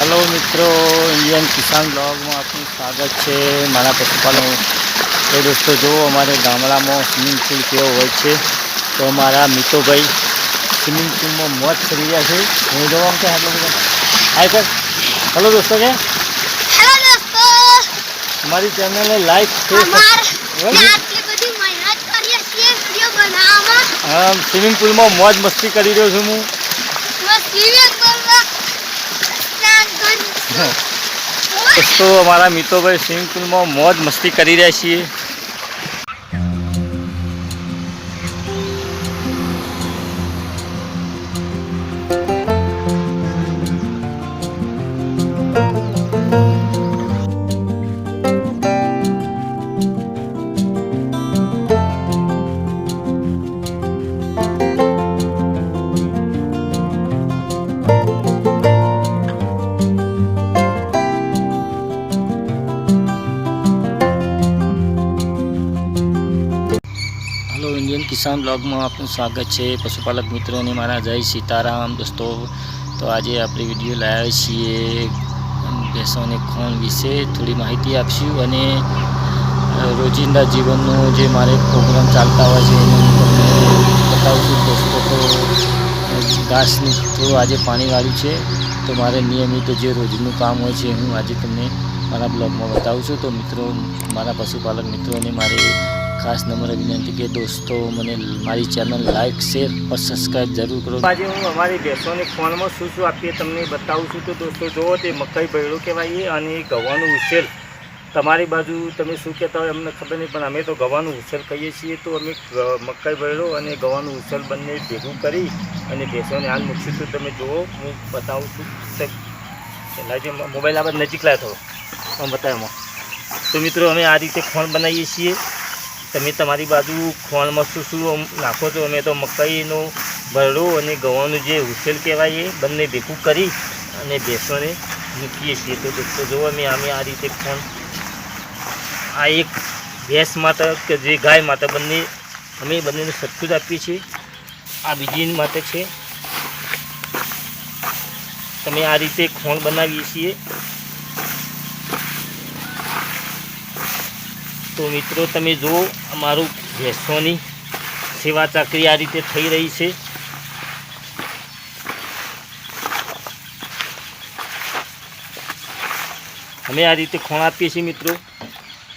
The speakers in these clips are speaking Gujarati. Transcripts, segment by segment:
હલો મિત્રો ઇન્ડિયન કિસાન બ્લોગમાં આપનું સ્વાગત છે. મારા પશુપાલન એ દોસ્તો જો અમારે ગામડામાં સ્વિમિંગ પુલ કેવો હોય છે. તો અમારા મિતોભાઈ સ્વિમિંગ પુલમાં મોજ કરી રહ્યા છે. હું જોવા કે આટલો બધો. હાય કર હલો દોસ્તો કે અમારી ચેનલને લાઈક શેર અમાર સબસ્ક્રાઇબ ને આટલી બધી મહેનત કરીએ છીએ વિડિયો બનાવવામાં આમ સ્વિમિંગ પુલમાં મોજ મસ્તી કરી રહ્યો છું હું. તો અમારા મિત્રો ભાઈ સ્વિમિંગ પુલમાં મોજ મસ્તી કરી રહ્યા છીએ. ઇન્ડિયન કિસાન બ્લોગમાં આપનું સ્વાગત છે. પશુપાલક મિત્રોને મારા જય સીતારામ. દોસ્તો, તો આજે આપણે વીડિયો લાવ્યા છીએ ભેંસોને ખોણ વિશે થોડી માહિતી આપશું અને રોજિંદા જીવનનો જે મારે પ્રોગ્રામ ચાલતા હોય છે એનું તમને બતાવું છું દોસ્તો, તો ઘાસનું થોડું આજે પાણી વાળ્યું છે, તો મારે નિયમિત જે રોજનું કામ હોય છે હું આજે તમને મારા બ્લોગમાં બતાવું છું. તો મિત્રો, મારા પશુપાલક મિત્રોને મારે ખાસ નમ્ર વિનંતી કે દોસ્તો, મને મારી ચેનલ લાઈક શેર ઓર સબસ્ક્રાઇબ જરૂર કરો. આજે હું અમારી ભેંસોને ફોનમાં શું શું આપીએ તમને બતાવું છું. તો દોસ્તો, જુઓ તે મકાઈ ભેળો કહેવાય અને ગવાનું ઉછેર. તમારી બાજુ તમે શું કહેતા હોય અમને ખબર નહીં, પણ અમે તો ગવાનું ઉછેર કહીએ છીએ. તો અમે મકાઈ બૈડો અને ગવાનું ઉછેર બંને ભેગું કરી અને ભેંસોને હાલ મૂકશું. તો તમે જુઓ, હું બતાવું છું. પહેલાં જે મોબાઈલ આ નજીક લાવ્યો થોડો હું બતાવ્યો તો મિત્રો, અમે આ રીતે ફોન બનાવીએ છીએ. તમે તમારી બાજુ ખોણમાં શું શું નાખો છો? અમે તો મકાઈનો ભરડો અને ગવાનું જે ઉછેલ કહેવાય એ બંને ભેગું કરી અને ભેંસોને મૂકીએ છીએ. તો દોસ્તો, જુઓ અમે અમે આ રીતે ખોણ. આ એક ભેંસ માટે કે જે ગાય માટે બંને, અમે બંનેને સરખું જ આપીએ છીએ. આ બીજી માટે છે. તમે આ રીતે ખોણ બનાવીએ છીએ. તો મિત્રો, તમે જુઓ, અમારું ભેંસોની સેવા ચાકરી આ રીતે થઈ રહી છે. અમે આ રીતે ખોણ આપીએ છીએ, મિત્રો.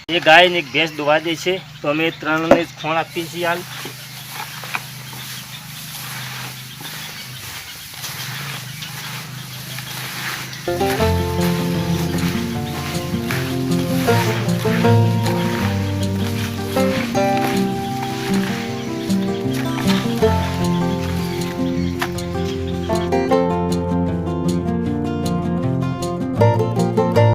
એ ગાય ને ભેંસ દોવા દે છે, તો અમે ત્રણને જ ખોણ આપીએ છીએ હાલ.